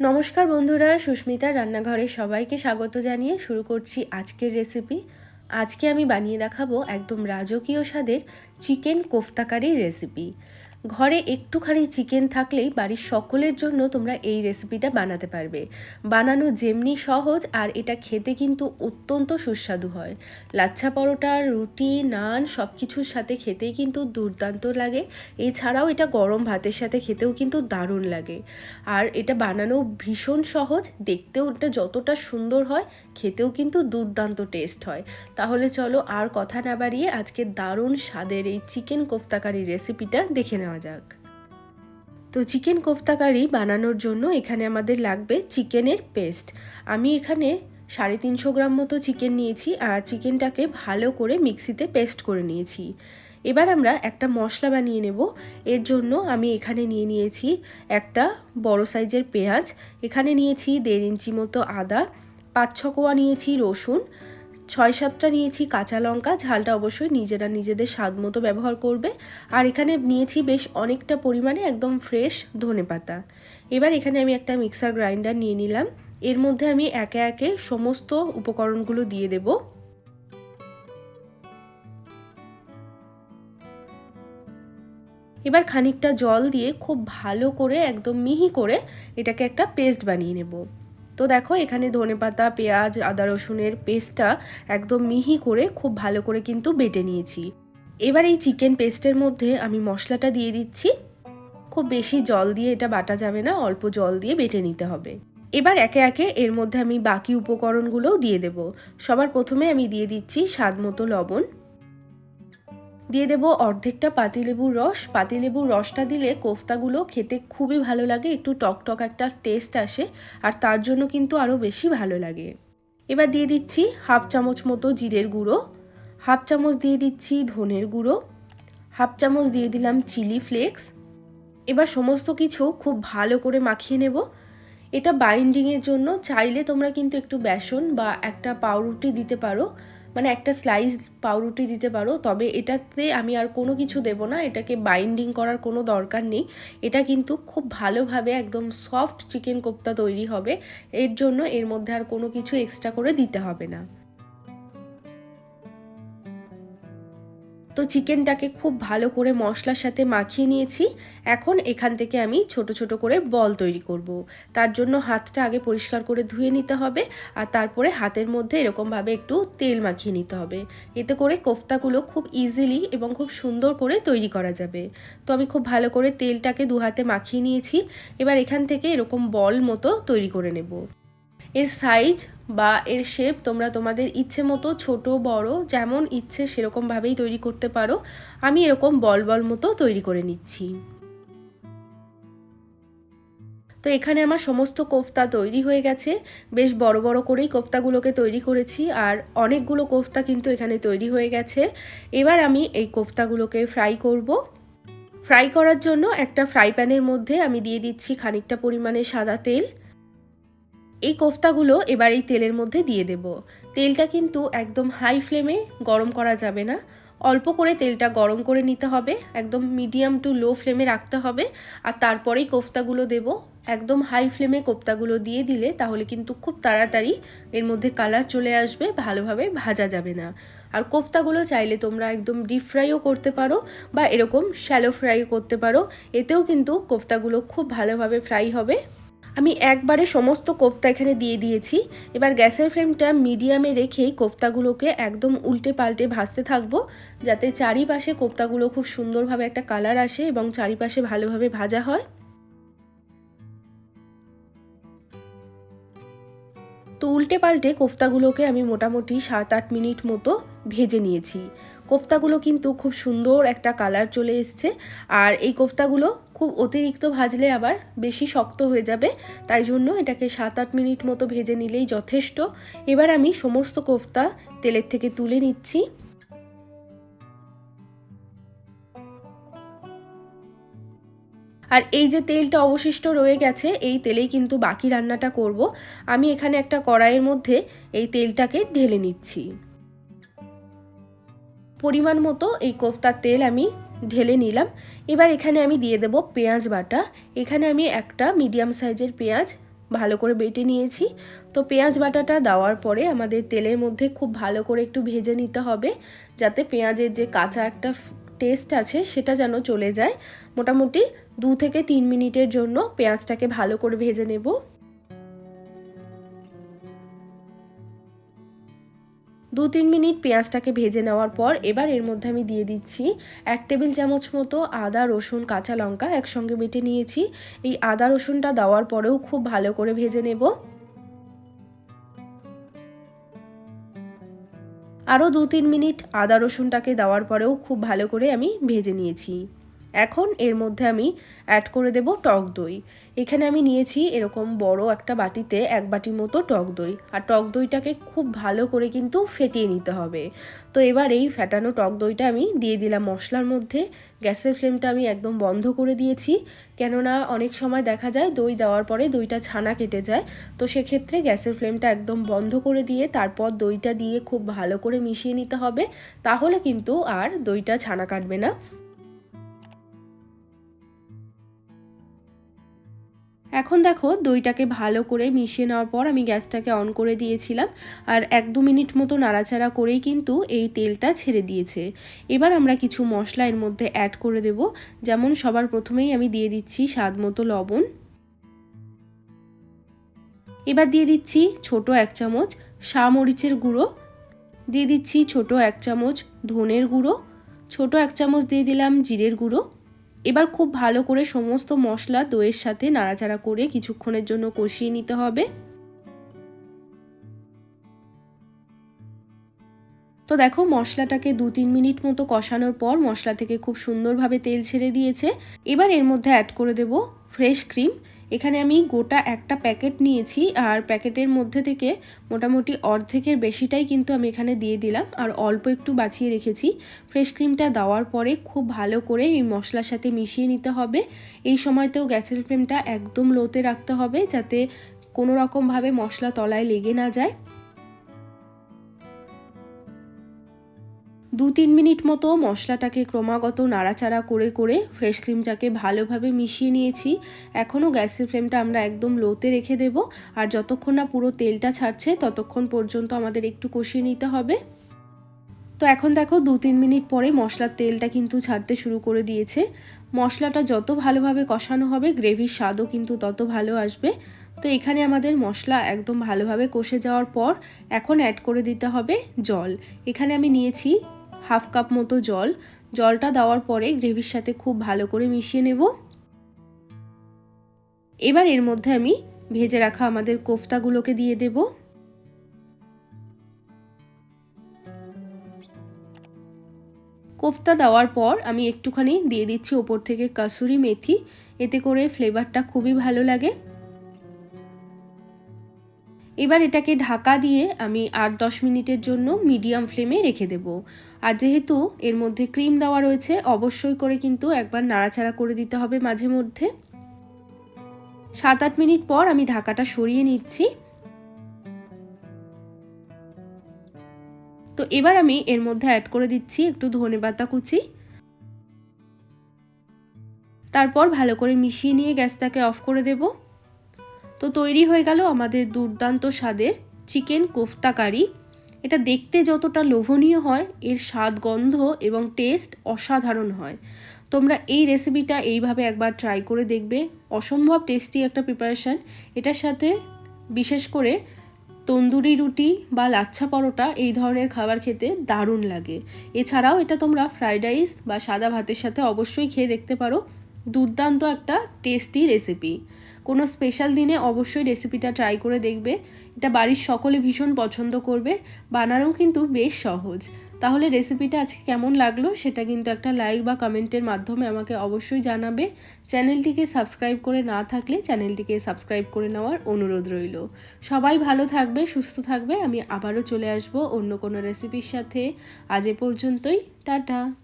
নমস্কার বন্ধুরা, সুস্মিতা রান্নাঘরে সবাইকে স্বাগত জানিয়ে শুরু করছি আজকের রেসিপি আজকে আমি বানিয়ে দেখাবো একদম রাজকীয় স্বাদের চিকেন কোফতাকারির রেসিপি ঘরে একটুখানি চিকেন থাকলেই বাড়ির সকলের জন্য তোমরা এই রেসিপিটা বানাতে পারবে। বানানো যেমনি সহজ আর এটা খেতে কিন্তু অত্যন্ত সুস্বাদু হয়। লাচ্ছা পরোটা, রুটি, নান সব কিছুর সাথে খেতেই কিন্তু দুর্দান্ত লাগে। এছাড়াও এটা গরম ভাতের সাথে খেতেও কিন্তু দারুণ লাগে। আর এটা বানানো ভীষণ সহজ, দেখতেও এটা যতটা সুন্দর হয় খেতেও কিন্তু দুর্দান্ত টেস্ট হয়। তাহলে চলো আর কথা না বাড়িয়ে আজকে দারুণ স্বাদের এই চিকেন কোফতাকারি রেসিপিটা দেখে নেওয়া যাক। তো চিকেন কোফতাকারি বানানোর জন্য এখানে আমাদের লাগবে চিকেনের পেস্ট আমি এখানে সাড়ে তিনশো গ্রাম মতো চিকেন নিয়েছি আর চিকেনটাকে ভালো করে মিক্সিতে পেস্ট করে নিয়েছি। এবার আমরা একটা মশলা বানিয়ে নেব। এর জন্য আমি এখানে নিয়ে নিয়েছি একটা বড় সাইজের পেঁয়াজ। এখানে নিয়েছি দেড় ইঞ্চি মতো আদা। পাঁচ ছ কোয়া নিয়েছি রসুন, ছয় সাতটা নিয়েছি কাঁচা লঙ্কা, ঝালটা অবশ্যই নিজেরা নিজেদের স্বাদ মতো ব্যবহার করবে। আর এখানে নিয়েছি বেশ অনেকটা পরিমাণে একদম ফ্রেশ ধনে পাতা এবার এখানে আমি একটা মিক্সার গ্রাইন্ডার নিয়ে নিলাম। এর মধ্যে আমি একে একে সমস্ত উপকরণগুলো দিয়ে দেব। এবার খানিকটা জল দিয়ে খুব ভালো করে, একদম মিহি করে এটাকে একটা পেস্ট বানিয়ে নেব। তো দেখো, এখানে ধনে পাতা, পেঁয়াজ, আদা রসুনের পেস্টটা একদম মিহি করে খুব ভালো করে কিন্তু বেটে নিয়েছি। এবার এই চিকেন পেস্টের মধ্যে আমি মশলাটা দিয়ে দিচ্ছি। খুব বেশি জল দিয়ে এটা বাটা যাবে না, অল্প জল দিয়ে বেটে নিতে হবে। এবার একে একে এর মধ্যে আমি বাকি উপকরণগুলোও দিয়ে দেব। সবার প্রথমে আমি দিয়ে দিচ্ছি স্বাদ মতো লবণ। দিয়ে দেবো অর্ধেকটা পাতিলেবুর রস। পাতিলেবুর রসটা দিলে কোফতাগুলো খেতে খুবই ভালো লাগে, একটু টক টক একটা টেস্ট আসে, আর তার জন্য কিন্তু আরও বেশি ভালো লাগে। এবার দিয়ে দিচ্ছি হাফ চামচ মতো জিরের গুঁড়ো, হাফ চামচ দিয়ে দিচ্ছি ধনের গুঁড়ো, হাফ চামচ দিয়ে দিলাম চিলি ফ্লেক্স। এবার সমস্ত কিছু খুব ভালো করে মাখিয়ে নেব। এটা বাইন্ডিংয়ের জন্য চাইলে তোমরা কিন্তু একটু বেসন বা একটা পাউরুটি দিতে পারো। মানে একটা স্লাইস পাউরুটি দিতে পারো, তবে এটাতে আমি আর কোনো কিছু দেব না, এটাকে বাইন্ডিং করার কোনো দরকার নেই। এটা কিন্তু খুব ভালোভাবে একদম সফট চিকেন কোপ্তা তৈরি হবে, এর জন্য এর মধ্যে আর কোনো কিছু এক্সট্রা করে দিতে হবে না। তো চিকেনটাকে খুব ভালো করে মশলার সাথে মাখিয়ে নিয়েছি। এখন এখান থেকে আমি ছোট ছোট করে বল তৈরি করব। তার জন্য হাতটা আগে পরিষ্কার করে ধুয়ে নিতে হবে আর তারপরে হাতের মধ্যে এরকমভাবে একটু তেল মাখিয়ে নিতে হবে। এতে করে কোফতাগুলো খুব ইজিলি এবং খুব সুন্দর করে তৈরি করা যাবে। তো আমি খুব ভালো করে তেলটাকে দু হাতে মাখিয়ে নিয়েছি। এবার এখান থেকে এরকম বল মতো তৈরি করে নেব। এর সাইজ বা এর শেপ তোমরা তোমাদের ইচ্ছে মতো ছোট, বড়, যেমন ইচ্ছে সেরকমভাবেই তৈরি করতে পারো। আমি এরকম বল বল মতো তৈরি করে নিচ্ছি। তো এখানে আমার সমস্ত কোফতা তৈরি হয়ে গেছে। বেশ বড় বড় করেই কোফতাগুলোকে তৈরি করেছি আর অনেকগুলো কোফতা কিন্তু এখানে তৈরি হয়ে গেছে। এবার আমি এই কোফতাগুলোকে ফ্রাই করব। ফ্রাই করার জন্য একটা ফ্রাই প্যানের মধ্যে আমি দিয়ে দিচ্ছি খানিকটা পরিমাণে সাদা তেল। এই কোফতাগুলো এবার এই তেলের মধ্যে দিয়ে দেব। তেলটা কিন্তু একদম হাই ফ্লেমে গরম করা যাবে না। অল্প করে তেলটা গরম করে নিতে হবে, একদম মিডিয়াম টু লো ফ্লেমে রাখতে হবে। আর তারপরেই কোফতাগুলো দেব। একদম হাই ফ্লেমে কোফতাগুলো দিয়ে দিলে তাহলে কিন্তু খুব তাড়াতাড়ি এর মধ্যে কালার চলে আসবে, ভালোভাবে ভাজা যাবে না। আর কোফতাগুলো চাইলে তোমরা একদম ডিপ ফ্রাইও করতে পারো বা এরকম শ্যালো ফ্রাই করতে পারো। এতেও কিন্তু কোফতাগুলো খুব ভালোভাবে ফ্রাই হবে। আমি একবারে সমস্ত কোফতা এখানে দিয়ে দিয়েছি। এবার গ্যাসের ফ্লেমটা মিডিয়ামে রেখেই কোফতাগুলোকে একদম উল্টে পাল্টে ভাজতে থাকব, যাতে চারিপাশে কোফতাগুলো খুব সুন্দরভাবে একটা কালার আসে এবং চারিপাশে ভালোভাবে ভাজা হয়। তো উল্টে পাল্টে কোফতাগুলোকে আমি মোটামুটি সাত আট মিনিট মতো ভেজে নিয়েছি। কোফতাগুলো কিন্তু খুব সুন্দর একটা কালার চলে এসছে। আর এই কোফতাগুলো খুব অতিরিক্ত ভাজলে আবার বেশি শক্ত হয়ে যাবে, তাই জন্য এটাকে সাত আট মিনিট মতো ভেজে নিলেই যথেষ্ট। এবার আমি সমস্ত কোফতা তেলের থেকে তুলে নিচ্ছি। আর এই যে তেলটা অবশিষ্ট রয়ে গেছে, এই তেলেই কিন্তু বাকি রান্নাটা করব। আমি এখানে একটা কড়াইয়ের মধ্যে এই তেলটাকে ঢেলে নিচ্ছি। পরিমাণ মতো এই কোফতার তেল আমি ঢেলে নিলাম। এবার এখানে আমি দিয়ে দেব পেঁয়াজ বাটা। এখানে আমি একটা মিডিয়াম সাইজের পেঁয়াজ ভালো করে বেটে নিয়েছি। তো পেঁয়াজ বাটাটা দেওয়ার পরে আমাদের তেলের মধ্যে খুব ভালো করে একটু ভেজে নিতে হবে, যাতে পেঁয়াজের যে কাঁচা একটা টেস্ট আছে সেটা যেন চলে যায়। মোটামুটি দু থেকে তিন মিনিটের জন্য পেঁয়াজটাকে ভালো করে ভেজে নেব। দু তিন মিনিট পেঁয়াজটাকে ভেজে নেওয়ার পর এবার এর মধ্যে আমি দিয়ে দিচ্ছি এক টেবিল চামচ মতো আদা, রসুন, কাঁচা লঙ্কা একসঙ্গে বেটে নিয়েছি। এই আদা, রসুনটা দেওয়ার পরেও খুব ভালো করে ভেজে নেব। আরও দু তিন মিনিট আদা, রসুনটাকে দেওয়ার পরেও খুব ভালো করে আমি ভেজে নিয়েছি। এখন এর মধ্যে আমি অ্যাড করে দেব টক দই। এখানে আমি নিয়েছি এরকম বড় একটা বাটিতে এক বাটি মতো টক দই। আর টক দইটাকে খুব ভালো করে কিন্তু ফেটিয়ে নিতে হবে। তো এবার এই ফেটানো টক দইটা আমি দিয়ে দিলাম মশলার মধ্যে। গ্যাসের ফ্লেমটা আমি একদম বন্ধ করে দিয়েছি। কেননা অনেক সময় দেখা যায় দই দেওয়ার পরে দইটা ছানা কেটে যায়। তো সেক্ষেত্রে গ্যাসের ফ্লেমটা একদম বন্ধ করে দিয়ে তারপর দইটা দিয়ে খুব ভালো করে মিশিয়ে নিতে হবে। তাহলে কিন্তু আর দইটা ছানা কাটবে না। এখন দেখো দইটাকে ভালো করে মিশিয়ে নেওয়ার পর আমি গ্যাসটাকে অন করে দিয়েছিলাম আর এক দু মিনিট মতো নাড়াচাড়া করেই কিন্তু এই তেলটা ছেড়ে দিয়েছে। এবার আমরা কিছু মশলা এর মধ্যে অ্যাড করে দেব। যেমন সবার প্রথমেই আমি দিয়ে দিচ্ছি স্বাদ মতো লবণ। এবার দিয়ে দিচ্ছি ছোট এক চামচ মরিচের গুঁড়ো। দিয়ে দিচ্ছি ছোট এক চামচ ধনের গুঁড়ো। ছোট এক চামচ দিয়ে দিলাম জিরের গুঁড়ো। এবার খুব ভালো করে সমস্ত মশলা দইয়ের সাথে নাড়াচাড়া করে কিছুক্ষণের জন্য কষিয়ে নিতে হবে। তো দেখো, মশলাটাকে দু তিন মিনিট মতো কষানোর পর মশলা থেকে খুব সুন্দরভাবে তেল ছেড়ে দিয়েছে। এবার এর মধ্যে অ্যাড করে দেব ফ্রেশ ক্রিম এখানে আমি গোটা একটা প্যাকেট নিয়েছি আর প্যাকেটের মধ্যে থেকে মোটামুটি অর্ধেকের বেশিটাই কিন্তু আমি এখানে দিয়ে দিলাম আর অল্প একটু বাঁচিয়ে রেখেছি। ফ্রেশ ক্রিমটা দেওয়ার পরে খুব ভালো করে এই মশলার সাথে মিশিয়ে নিতে হবে। এই সময়তেও গ্যাসের ফ্লেমটা একদম লোতে রাখতে হবে যাতে কোনো রকমভাবে মশলা তলায় লেগে না যায়। দু তিন মিনিট মতো মশলাটাকে ক্রমাগত নাড়াচাড়া করে করে ফ্রেশ ক্রিমটাকে ভালোভাবে মিশিয়ে নিয়েছি। এখনও গ্যাসের ফ্লেমটা আমরা একদম লোতে রেখে দেব। আর যতক্ষণ না পুরো তেলটা ছাড়ছে, ততক্ষণ পর্যন্ত আমাদের একটু কষিয়ে নিতে হবে। তো এখন দেখো দু তিন মিনিট পরে মশলার তেলটা কিন্তু ছাড়তে শুরু করে দিয়েছে। মশলাটা যত ভালোভাবে কষানো হবে, গ্রেভির স্বাদও কিন্তু তত ভালো আসবে। তো এখানে আমাদের মশলা একদম ভালোভাবে কষে যাওয়ার পর এখন অ্যাড করে দিতে হবে জল। এখানে আমি নিয়েছি হাফ কাপ মতো জল। জলটা দেওয়ার পরে গ্রেভির সাথে খুব ভালো করে মিশিয়ে নেব। এবার এর মধ্যে আমি ভেজে রাখা আমাদের কোফতাগুলোকে দিয়ে দেব। কোফতা দেওয়ার পর আমি একটুখানি দিয়ে দিচ্ছি ওপর থেকে কাসুরি মেথি। এতে করে ফ্লেভারটা খুবই ভালো লাগে। এবার এটাকে ঢাকা দিয়ে আমি আট দশ মিনিটের জন্য মিডিয়াম ফ্লেমে রেখে দেব। আর যেহেতু এর মধ্যে ক্রিম দেওয়া রয়েছে, অবশ্যই করে কিন্তু একবার নাড়াচাড়া করে দিতে হবে মাঝে মধ্যে। সাত আট মিনিট পর আমি ঢাকাটা সরিয়ে নিচ্ছি। তো এবার আমি এর মধ্যে অ্যাড করে দিচ্ছি একটু ধনে পাতা কুচি। তারপর ভালো করে মিশিয়ে নিয়ে গ্যাসটাকে অফ করে দেবো। তো তৈরি হয়ে গেল আমাদের দুর্দান্ত স্বাদের চিকেন কোফতা কারি। এটা দেখতে যতটা লোভনীয় হয়, এর স্বাদ, গন্ধ এবং টেস্ট অসাধারণ হয়। তোমরা এই রেসিপিটা এইভাবে একবার ট্রাই করে দেখবে। অসম্ভব টেস্টি একটা প্রিপারেশান এটার সাথে বিশেষ করে তন্দুরি রুটি বা লাচ্ছা পরোটা এই ধরনের খাবার খেতে দারুণ লাগে। এছাড়াও এটা তোমরা ফ্রাইড রাইস বা সাদা ভাতের সাথে অবশ্যই খেয়ে দেখতে পারো। দুর্দান্ত একটা টেস্টি রেসিপি কোনো স্পেশাল দিনে অবশ্যই রেসিপিটা ট্রাই করে দেখবে। এটা বাড়ির সকলে ভীষণ পছন্দ করবে। বানানো কিন্তু বেশ সহজ। তাহলে রেসিপিটা আজকে কেমন লাগল সেটা কিন্তু একটা লাইক বা কমেন্টের মাধ্যমে আমাকে অবশ্যই জানাবে। চ্যানেলটিকে সাবস্ক্রাইব করে না থাকলে চ্যানেলটিকে সাবস্ক্রাইব করে নেওয়ার অনুরোধ রইল। সবাই ভালো থাকবে, সুস্থ থাকবে। আমি আবারও চলে আসব অন্য কোনো রেসিপির সাথে। আজ এ পর্যন্তই। টাটা।